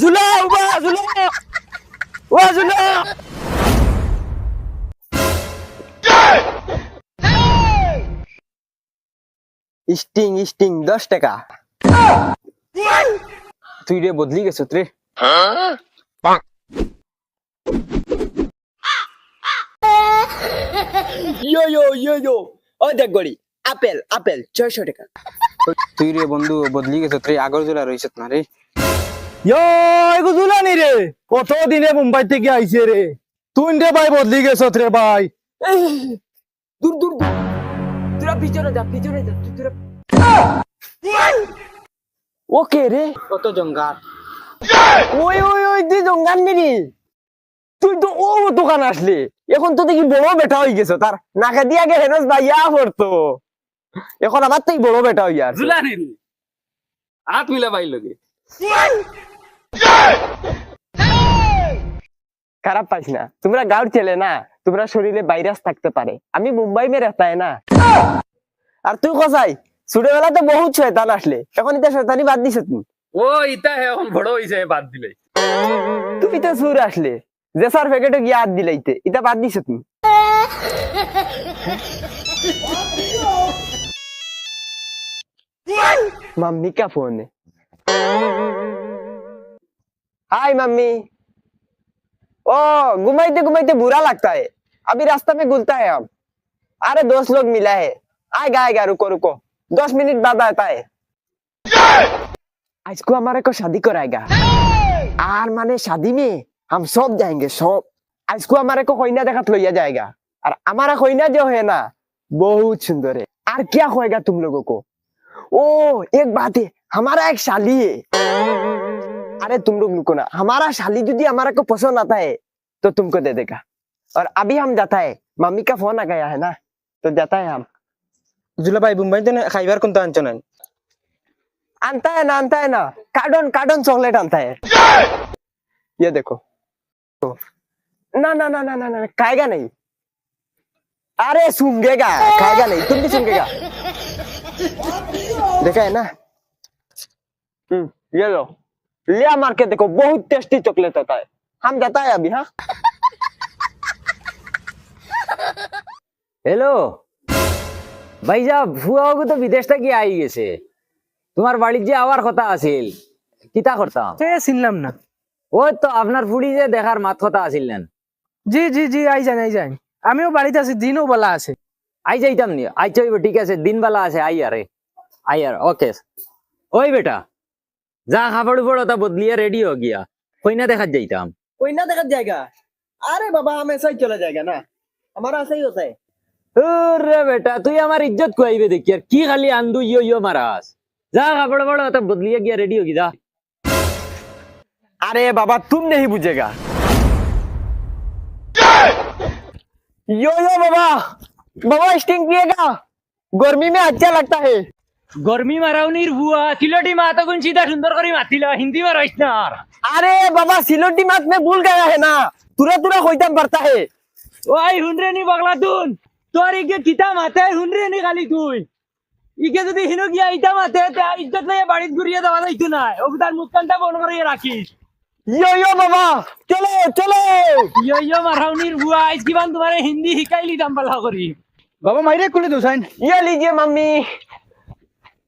ঝুলা উবা ঝুলা। ও ঝুলা। Sting sting দশ টাকা। তুই রে বদলি গেছ রে। ইয়ো ইয়ো ইয়ো ইয়ো। ও দেখ গড়ি আপেল আপেল ছয়শো টাকা। তুই রে বন্ধু বদলি গেছ রে আগর জোলা রইছ না রে। জুলানি রে কত দিনে মুম্বাই থেকে আইছে রে? তুই রে ভাই বদলি গেছত রে ভাই। দূর দূর দূর। তোরা পিছনে যা পিছনে যা তোরা ওকে রে। কত জঙ্গাল ওই ওই ওই তুই জঙ্গাল নিবি তুই তো ও দোকান আসলি। এখন তো দেখি বড় বেটা হয়ে গেছে। তার নাকে দিয়ে আগে হেনস ভাইয়া পড়তো এখন আমার তো বড় বেটা হইয়া। জুলানি হাত মিলা ভাই লগে। খারাপ পাইস না। তোমরা গাঁর ছেলে না তোমরা শরীরে ভাইরাস থাকতে পারে। আমি মুম্বাই মে রেতাই না। আর তুই কোথায় ছোটবেলা তো বহুত শয়তান আসলে। এখন ইতা শয়তানি বাদ দিছ তুমি ও ইতা এখন বড় হইছে বাদ দিলে। তুমি তো সুর আসলে। যে স্যার প্যাকেটে গিয়ে হাত দিলাইতে ইতা বাদ দিছ তুমি মাম্মি কা ফোন। High mummy. ओ घुमाइते घुमाइते बुरा लगता है अभी रास्ता में गुलता है हम अरे दोस्त लोग मिला है आएगा आएगा रुको रुको दस मिनट बाद आता है आज को हमारे को शादी कराएगा और माने शादी में हम सब जाएंगे सब आज को हमारे को कोयना देखा लिया जाएगा और हमारा कोयना जो है ना बहुत सुंदर है और क्या होएगा तुम लोगों को ओ एक बात है हमारा एक शाली है अरे तुम लोग रुको ना हमारा शाली यदि हमारा को पसंद आता है तो तुमको दे देगा और अभी हम जाता है मम्मी का फोन आ गया है ना तो जाता है हम जुला भाई बुम्बई तो खाइबार कौन तो आंचन आनता है ना आनता है ना कार्डन कार्डन चॉकलेट आनता है ये देखो तो, ना ना ना ना ना ना खाएगा नहीं अरे सूंघेगा खाएगा नहीं तुम भी सूंघेगा देखा है ना हम्म ये लो लिया मार के देखो बहुत टेस्टी चॉकलेट होता है हम जाता है अभी हाँ হ্যালো ভাইজা ফুয়াও তো বিদেশ থেকে আই গেছে তোমার বাড়ির যে আওয়ার কথা আছিল কিতা করতাম এ চিনলাম না ওই তো আপনার ফুড়ি যে দেখার মাত কথা আছিলেন জি জি জি আই যান আই যান আমিও বাড়িতে আছি দিনও বেলা আছে আই যাইতাম নি আই চাইব ঠিক আছে দিন বেলা আছে আই আরে আই আর ওকে ওই বেটা যা খাবার উপর ওটা বদলিয়ে রেডি হো গিয়া কইনা দেখাত যাইতাম कोई ना देखा जाएगा अरे बाबा हम ऐसा ही चला जाएगा ना हमारा ऐसा ही होता है রে বেটা তুই আমার ইজ্জত কুয়াইবে দেখি আর কি খালি আন্দু ইয়ো ইয়ো মারাস যা খাবার বড় ওটা বদলিয়ে গিয়া রেডি হো গি যা अरे बाबा तुम नहीं बुझेगा यो यो बाबा बाबा स्टिंग पिएगा गर्मी में अच्छा लगता है গরমি মারাউনির বুয়া সিলোটি মাতো কোন সিধা সুন্দর করে মাতিল হিন্দি মারাইস না আরে বাবা সিলোটি মাত মে ভুল গায়া হে না। তুরা তুরা কইতাম পারতা হে। ওই হুনরে নি বগলা তুন তোর ইগে কিতা মাতে হুনরে নি খালি তুই ইগে যদি হিনো গিয়া ইটা মাতে তে ইজ্জত লয়ে বাড়িত ঘুরিয়ে দেওয়া যাইতো না ওগুদার মুখখানটা বন্ধ করে রাখিস ইয়ো ইয়ো বাবা চলে চলে। ইয়ো ইয়ো মারাউনির বুয়া আজ কিবান তোমারে হিন্দি হিকাইলি দাম পালা করি বাবা মাইরে কুলে দোসাইন ইয়া লিজিয়ে মাম্মি।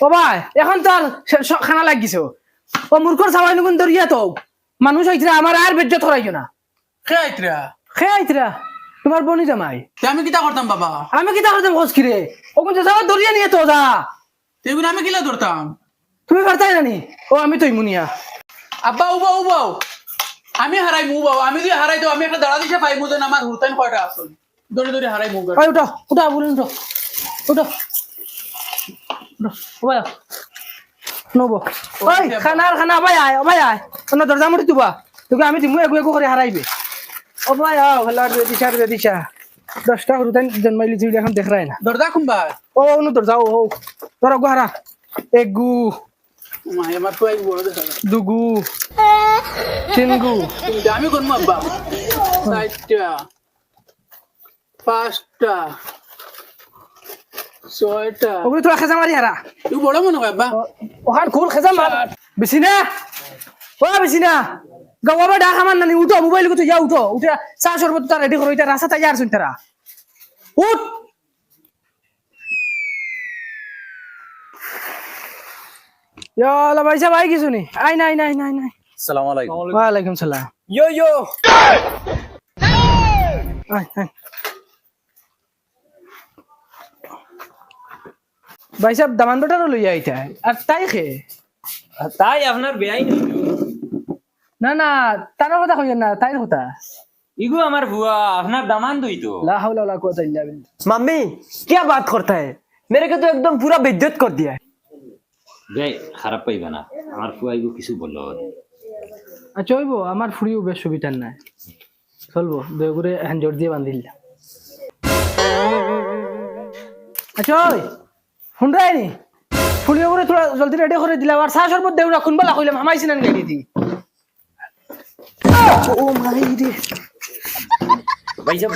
ও ভাই এখন স- খানা লাগিছে ও। মূর্খর সাবাই নুকুন দরিয়া তো মানুষ হইতরা আমার আর বেজ্জত হরাইছো না খে আইতরা খেয়ে আইতরা তোমার বনি জামাই। তে আমি কিতা করতাম বাবা? আমি কি তাহলে খোঁজ কিরে ওখান যে যাওয়া দরিয়া নিয়ে তো যা। তেগুন আমি কিলা ধরতাম তুমি পারতাই জানি ও আমি তো মুনিয়া আব্বা উবাও উবা আমি হারাই মু বাবা আমি যদি হারাই তো আমি একটা দাঁড়া দিছে পাইবো যেন আমার হুতাইন কয়টা আসল দৌড়ে দৌড়ে হারাই মু উঠো উঠো বলুন উঠো। উঠো নব। ওই খানার খানা ভাই আয় ও আয়। অন্য দরজা মুড়ি তুবা তোকে আমি দিমু এগু এগু করে হারাইবে। ও ভাই আও হেলার রে বেদিশা দশটা জন্মাইলি তুই এখন দেখ রায় না দরজা খুম্বা? ও অন্য দরজা ও তোর এগু হারা যায়। দুগু। তিনগু। আমি আব্বা। চারটা পাঁচটা। ছয়টা ওগুলো তোরা খেজা মারি হারা তুই বড় মনে হয় আব্বা ওখান খুল খেজা মার বেশি না ও বেশি না গাওয়া ডাক আমার নানি উঠো মোবাইল কোথায় যা উঠো। উঠে চা সর্বত তার রেডি করো এটা রাস্তা তাই আর শুন তারা উঠ। ইয়ালা ভাই সাহেব আই কিছু নি আই নাই নাই নাই নাই। আসসালামু আলাইকুম। ওয়ালাইকুম সালাম। ইয়ো ইয়ো ভাই সাহেব দামান বেটারও লইয়া আইতা আর তাই খে তাই আপনার বেআই না না তার কথা কইয়া না তাইর কথা ইগো আমার ভুয়া আপনার দামান দুই তো লা হাওলা ওয়ালা কুওয়াতা ইল্লা বিল্লাহ मम्मी क्या बात करता है मेरे को तो एकदम पूरा बेइज्जत कर दिया है যাই খারাপ পাইবে না আমার ফুয়াইগো কিছু বললো আচ্ছা হইব আমার ফুড়িও বেশ সুবিধার নাই চলবো দয়া করে হ্যান্ড জোর দিয়ে বান্ধিল আচ্ছা ওই শুনরাই নি ফুড়িও করে তোরা জলদি রেডি করে দিলাম আর চা সরবত দেউ রাখুন বলা কইলাম হামাইছি না গাড়ি দি ও মাই রে ভাইসাব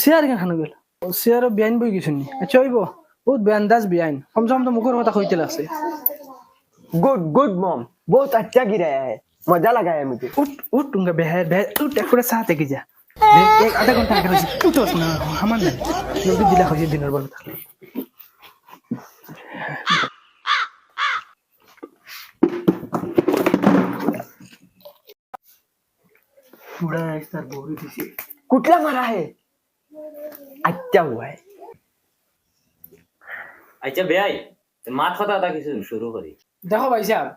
চেয়ার কেন খানো গেল চেয়ারও বিয়াইন বই কিছু নি আচ্ছা হইব বহুত বেআন্দাজ বিয়াইন কম সম তো মুখের কথা কইতে লাগছে गुड गुड मॉम बहुत अच्छा गिराया है मजा लगा है मुझे উঠ উঠ টুঙ্গা বেহার বেহার উঠ এক করে চা থেকে যা দেখ, এক আধা ঘন্টা আগে রয়েছে উঠোস না আমার নাই জলদি দিলা হয়েছে দিনের বেলা থাকলে পুরা এক তার বউরে দিছে कुटला मारा है अच्छा हुआ है আচ্ছা বেয়াই মাত কথা এটা কিছু শুরু করি দেখো ভাই সাহেব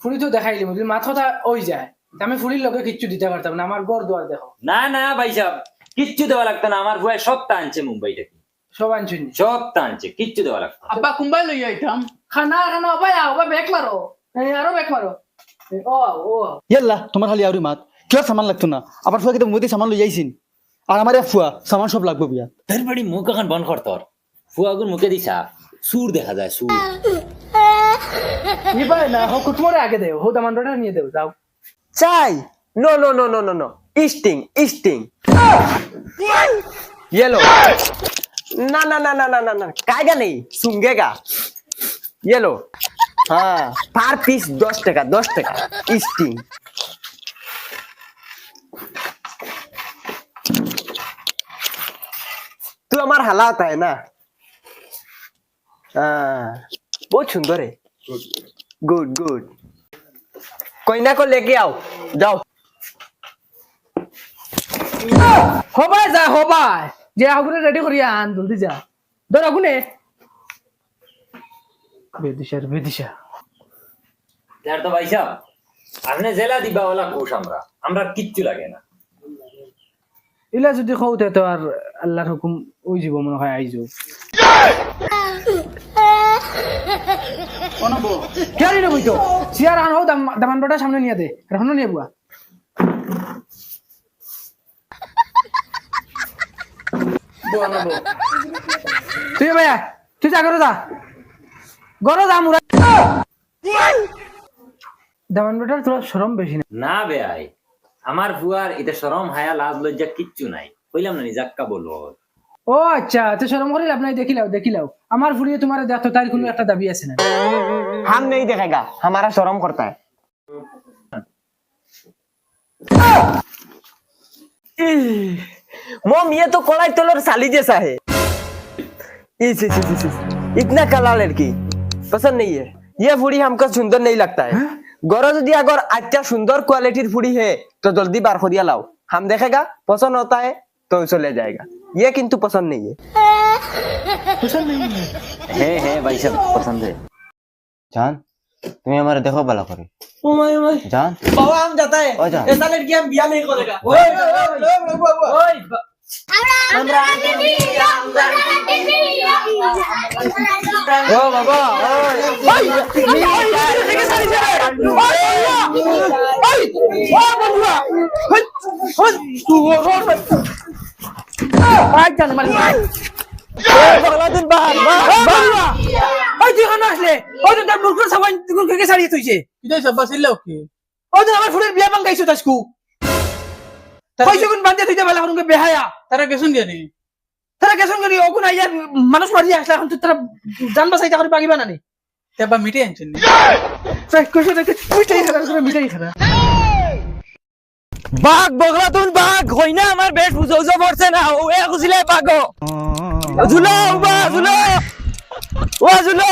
ফুড়ি তো দেখাইলি যদি মাথাটা ওই যায় তা আমি ফুড়ির লোকে কিচ্ছু দিতে পারতাম না আমার গড় দুয়ার দেখো না না ভাইসাব কিচ্ছু দেওয়া লাগতো না আমার ফুয়াই সব টানছে মুম্বাই থেকে ಶೋಭಾಂಚಿನಿ ಶೋಕ್ತಾಂಚಿ ಕಿಚ್ಚು ದೇವರ ಅಬ್ಬ ಕುಂಬಾಯ್ಲು ಐಟಮ್ ಖನ ಖನ ಅಬ್ಬ ಯಾವ ಬೇಕ್ ಮಾರೋ ಯಾರೋ ಬೇಕ್ ಮಾರೋ ও ও। ಎಲ್ಲ তোমার খালি আউরি মাত। কিয় সামান লাগতো না। আবার ফুয়া কিন্তু মুদি সামান লই যাইছিন আর আমার ফুয়া সামান সব লাগবো বিয়া। তার বাড়ি মুখ এখন বন্ধ কর তোর। ফুয়াগুর মুখে দিছা সুর দেখা যায় সুর। নিবাই না হো কুটমোরে আগে দেও। হো দামান রোডা নিয়ে দেও যাও। চাই। No no no no no no. ইস্টিং ইস্টিং। ইয়েলো। না না না না না না না। কায়গা নেই শুনগে গা ইয়েলো হ্যাঁ পার পিস দশ টাকা দশ টাকা। ইস্টিং তুই আমার হালা তাই না। হ্যাঁ, বহুত সুন্দর গুড গুড কইনা কো লেকে আও, যাও। হবাই যা, হবাই। যে আগুনে রেডি করিয়া আন জলদি যা। ধর আগুনে। বেদিশার বেদিশা। তো ভাইসাব আপনি জেলা দিবা ওলা কোষ আমরা। আমরা কিচ্ছু লাগে না। ইলা যদি কৌতে তো আর আল্লাহর হুকুম ওই যাব মনে হয় আইজো। অনব কেয়ারি নবই তো সিয়ার আন দামান বটা সামনে নিয়ে দে। আর হনো নিয়ে বুয়া। তুই ভাইয়া তুই যা করো যা। গরো যা মুরা দেওয়ান বেটার তোর শরম বেশি না। না বেয়াই আমার বুয়ার এটা শরম হায়া লাজ লজ্জা কিচ্ছু নাই। কইলাম না নিজাক্কা বলব। ও আচ্ছা তুই শরম করিল আপনি দেখিলাও দেখিলাও আমার ফুড়িয়ে তোমার দেখো তার কোনো একটা দাবি আছে না। হাম নেই দেখেগা হামারা শরম করতা হ্যায় Ah! मोम ये तो कोलाई तोलर साली जैसा है इस, इस, इस, इस, इतना काला लड़की पसंद नहीं है। ये फूड़ी हमको सुंदर नहीं लगता है। हाँ? गौरव दिया अगर अच्छा सुंदर क्वालिटी फूड़ी है तो जल्दी बार खोदिया लाओ। हम देखेगा पसंद होता है तो उसे ले जाएगा। ये किंतु पसंद नहीं है। पसंद नहीं है। है, है भाई सब पसंद है। जान? তুমি আমার দেখো ভালো করে ओ माय ओ माय জান बाबा हम जाता है ओ जा। ऐसा लड़की हम बिया नहीं करेगा ओए, ओए, ओए, ओए, ओए, ओए। Abraham, Abraham, Abraham, Abraham, Abraham, ও বাবা ওই ওই ওই থেকে সারিছে রে ওই ওই ওই বন্ধুরা ওই ওই তুই ওর আই জান মানে বাঘ বাঘ মানুষ মারি আসলে এখন তো তারা জান বাসাইতে করে পাগিবা না মিটে আনছেন করে মিঠাই খারা বাঘ বাঘ কই না আমার বেশ বুঝো বুঝো পড়ছে না। ও এ খুশিলে বাঘ ঝুলো বা ঝুলো ও ঝুলো